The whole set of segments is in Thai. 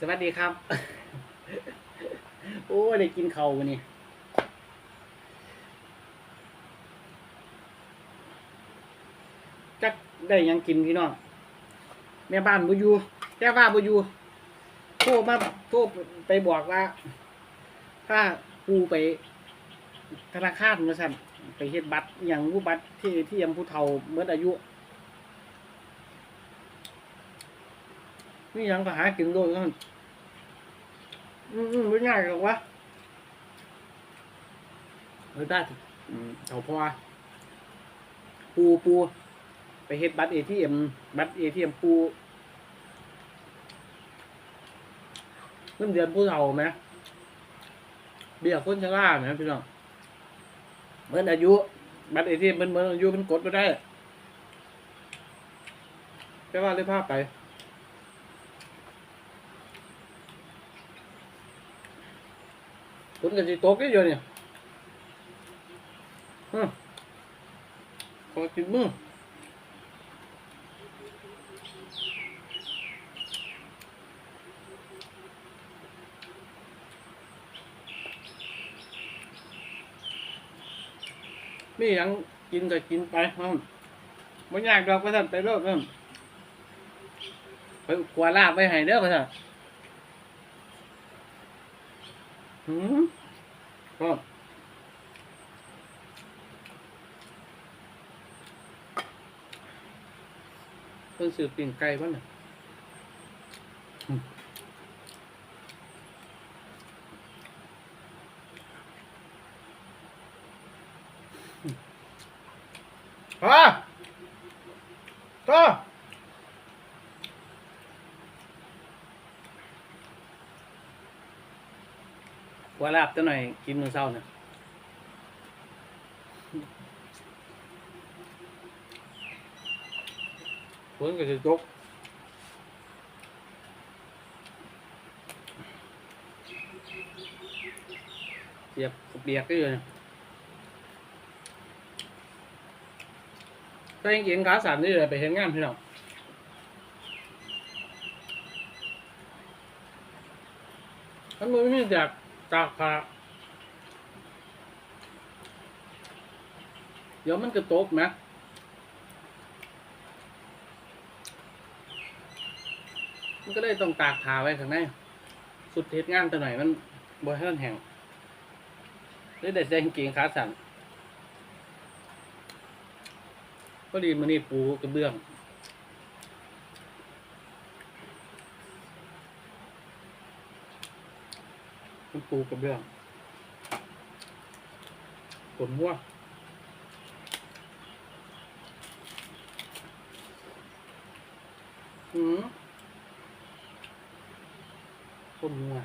สวัสดีครับ โอ้ยได้กินเขาวันนี้จักได้ยังกินพี่น้องแม่บ้านบ่อยู่แค่ว่าบ่อยู่โทรมาโทรไปบอกว่า ถ้าปูไปธนาคารมาสั่นไปเฮ็ดบัตรอย่างผู้บัตรที่ที่ยังผู้เฒ่าเมื่ออายุ นี่ยังก็หากินโดยกันอืมอืมไม่ง่ายหรอกวะเฮ้ยได้สิอืมเถาพอปูปูไปเฮ็ดบัตรเอทีเอ็มบัตรเอทีเอ็มปูเงินเดือนผู้เฒ่าไหมเบี้ยคนชราไหมพี่น้องเมื่ออายุ บัตรเอทีเอ็มเมื่ออายุมันกดไม่ได้แค่ว่าเลยภาพไป คุณกันสิตกอยู่เนี่ยฮึขอกินมือมีหยังกินก็กินไปฮึไม่ยากดอกก็ท่นไปโลดฮึไปขวาลาบไปให้เด้อก็ท่น หืมก็เพิ่นสืบปิ่งไก่ป่ะเนี่ยอืม พอต่อหัวลาบตัวหน่อยกินมื้อเช้าเนี่ยฝนก็จะตกเปียกก็เปียกก็อยู่เนี่ยถ้ายังเก่งขาสั่นนี่เลยไปเห็นงานพี่น้องมันไม่มีจาก จากขาเดี๋ยวมันก็ตกนะมันก็เลยต้องตากผ้าไว้ข้างใน สุดเทศงานแตัวหน่อยมันบ่ให้มันแห้งเลยได้ใส่กางเกงขาสั้นก็ดีมันนี่ปูกระเบื้อง มันปูกระเบื้องผลม่วงอืมต้นงัว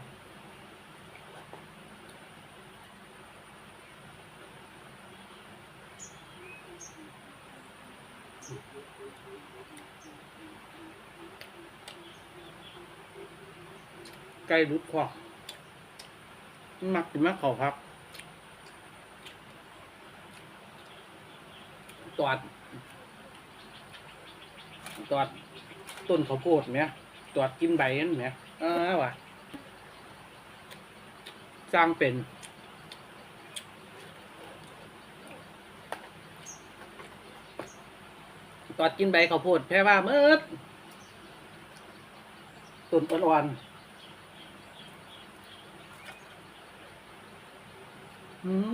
ไก่รุดควักมัน มักกินมากเขาครับตอดตอดต้นข้าวโพดเนี่ยตอดกินใบนั่นเนี่ยอ่าว่ะสร้างเป็นตอดกินใบข้าวโพดแพ้ว่าเมื่อต้นอ่อนๆ หืม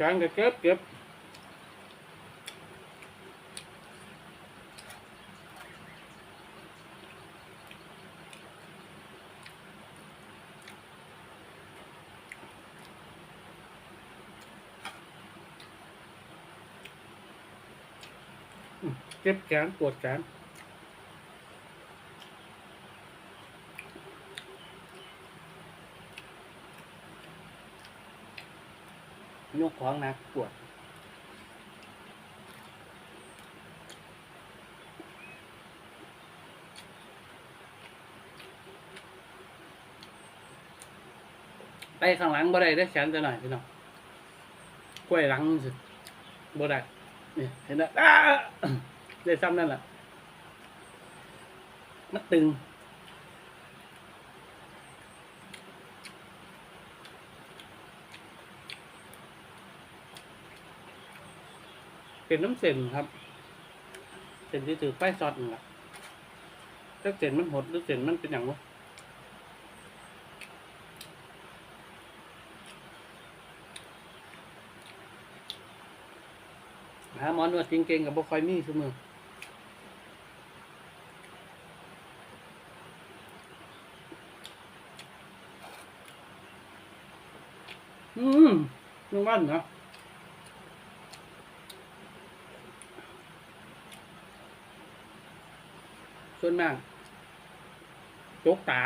จางก็ เจ็บแขนปวดแขนยกของหนักปวดไปข้างหลังบ่ได้ได้แขนจะหน่อยพี่น้องกล้วยหลังสิบ่ได้นี่เห็นไหมอ้า ได้ซ้ำนั่นแหละมันตึง เป็นน้ำเส้นครับ เส้นที่ถือไฟซอดนี่แหละถ้าเส้นมันหดหรือเส้นมันเป็นอย่างวะหาหมอนวดเก่งๆกับบ่คอยมีเสมอม นึกว่าเนาะส่วนมากจกตา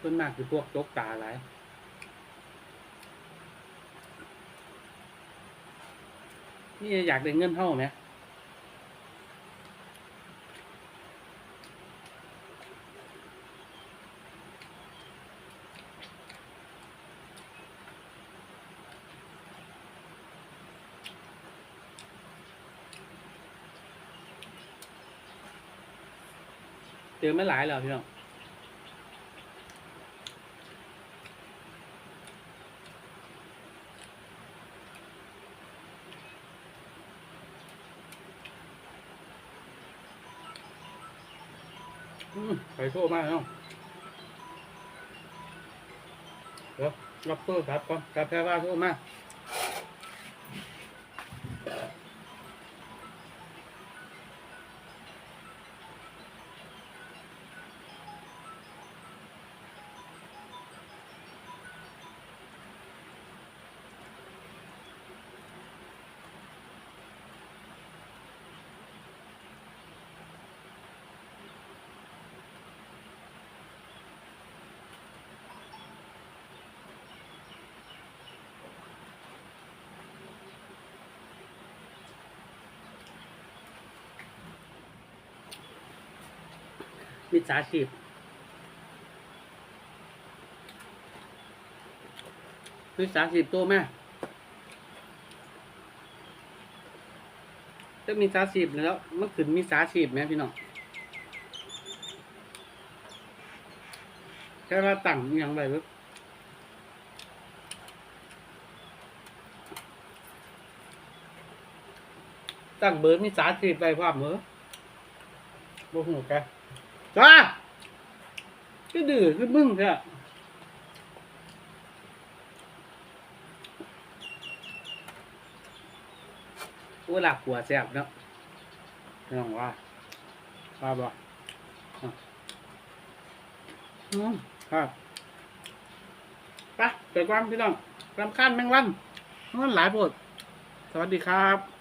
ส่วนมากคือพวกจกตาหลายนี่อยากได้เงินเท่าไหม เจอไม่หลายแล้วพี่น้องอืมไปโทษมากเนาะเดี๋ยวรับโทษครับก่อนกาแฟว่าโทษมาก มิจฉาชีพมิจฉาชีพตัวแม่ถ้ามีสาชีพแล้วมันขึ้นมีสาชีพไหมพี่น้องแค่ว่าตั้งอย่างไรวะตั้งเบอร์มีสาชีพไปความเหรอบ่หูแก จ้าก็ดื้อคือมึงเถอะโอ้หลักหัวแสบเนาะไม่ต้องว่าว่าบ่อะอืมครับไปเกิดความพี่น้องรำคาญแมงวันมันหลายโพดสวัสดีครับ